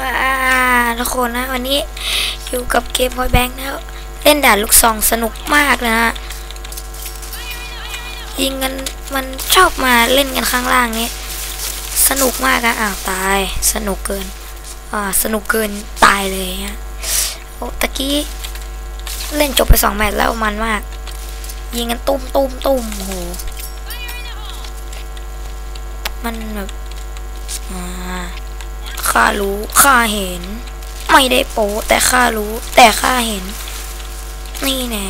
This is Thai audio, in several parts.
อ่าทุกคนนะวันนี้อยู่กับเกมพอยแบงค์แล้วเล่นด่านลูกซองสนุกมากนะฮะยิงกันมันชอบมาเล่นกันข้างล่างนี้สนุกมากอะอ้าวตาย สนุกเกินอ่าสนุกเกินตายเลยฮะโอ้ตะกี้เล่นจบไปสองแมตช์แล้วมันมาก ยิงกันตุ้มตุ้มตุ้มโอ้โหมันแบบอ่า ข้ารู้ข้าเห็น ไม่ได้โป๊แต่ข้ารู้ แต่ข้าเห็น นี่แน่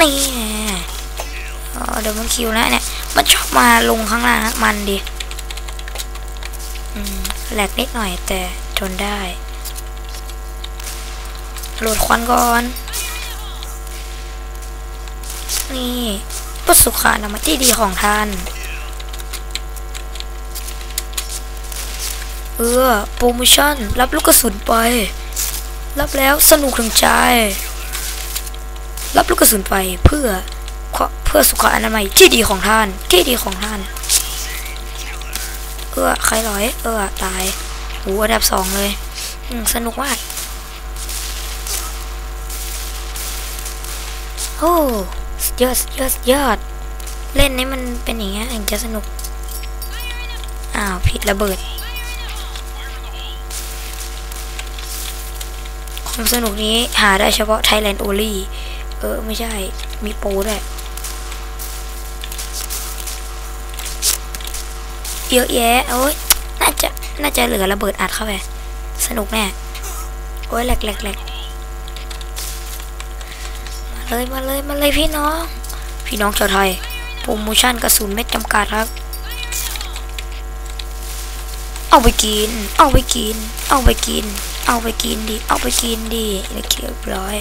นี่แน่เดี๋ยวมันคิวแล้วเนี่ย มันชอบมาลงข้างล่างนะมันดิอืมแหลกนิดหน่อยแต่ทนได้โหลดควันก่อน นี่พุสุขานามัยที่ดีของท่าน เออ โปรโมชั่น รับลูกกระสุนไป รับแล้วสนุกถึงใจ รับลูกกระสุนไปเพื่อเพื่อสุขอนามัยที่ดีของท่านที่ดีของท่าน เออใครร้อย เออตายโอ้อันดับสองเลยสนุกมากโอ้ยอดยอดยอด เล่นนี้มันเป็นอย่างเงี้ยถึงจะสนุก อ้าว ผิดระเบิด ความสนุกนี้หาได้เฉพาะ Thailand Only เออ ไม่ใช่ มีโปรด้วยเยอะแยะโอ้ยน่าจะ น่าจะเหลือระเบิดอัดเข้าไป สนุกแน่ โอ้ยแหลกแหลกแหลกมาเลย มาเลย มาเลยพี่น้อง พี่น้องชาวไทย โปรโมชั่นกระสุนไม่จำกัดครับ เอาไปกิน เอาไปกิน เอาไปกิน เอาไปกินดิ เอาไปกินดิเรียบร้อย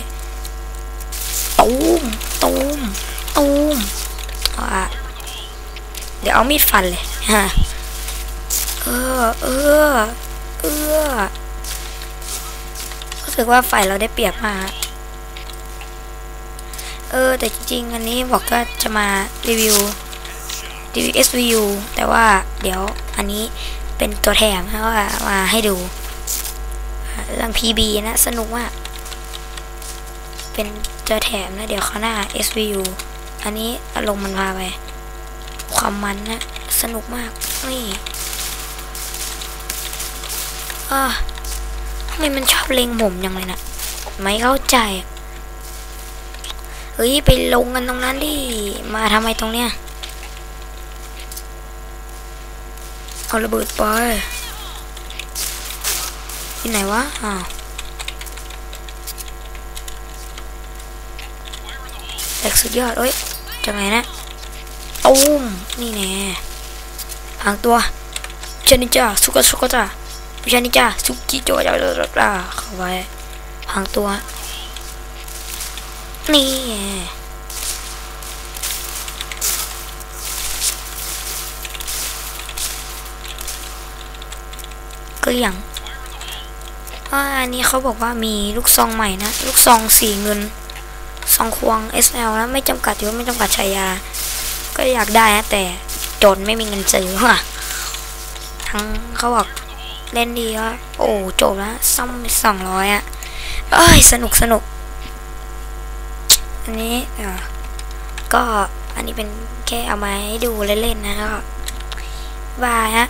ตูมตูมตูมอะเดี๋ยวเอามีดฟันเลยฮะเออเออเออรู้สึกว่าฝ่ายเราได้เปรียบมาเออ แต่จริงๆอันนี้บอกก็จะมารีวิวรีวิว SVU แต่ว่าเดี๋ยวอันนี้ เป็นตัวแถมนะว่ามาให้ดูเรื่อง PB นะ สนุกมาก เป็นตัวแถมนะ เดี๋ยวข้างหน้า SVU อันนี้อารมณ์มันพาไป ความมันนะ สนุกมาก นี่อะทำไมมันชอบเล็งผมยังเลยนะไม่เข้าใจ เฮ้ย ไปลงกันตรงนั้นดิ มาทำไมตรงเนี้ย เอาระเบิดไปที่ไหนวะอ้าวแหลกสุดยอดเอ้ยจังไงนะตูมนี่แน่หางตัวชนิจ้าสุกะสุกะจ้าชนิจ้าสุกิโจจ้าจ้าเข้าไว้หางตัว นี่ืออย่างอันนี้เขาบอกว่ามีลูกซองใหม่นะ ลูกซองสีเงินซองควง SL แล้วไม่จำกัดอยู่ไม่จำกัดชายา ก็อยากได้นะแต่จนไม่มีเงินซื้อว่ะทั้งเขาบอกเล่นดีก็โอ้จบแล้วซ่อมสองร้อยอะเอ้ยสนุกสนุก อันนี้ก็อันนี้เป็นแค่เอามาให้ดูเล่นๆนะก็บายฮะ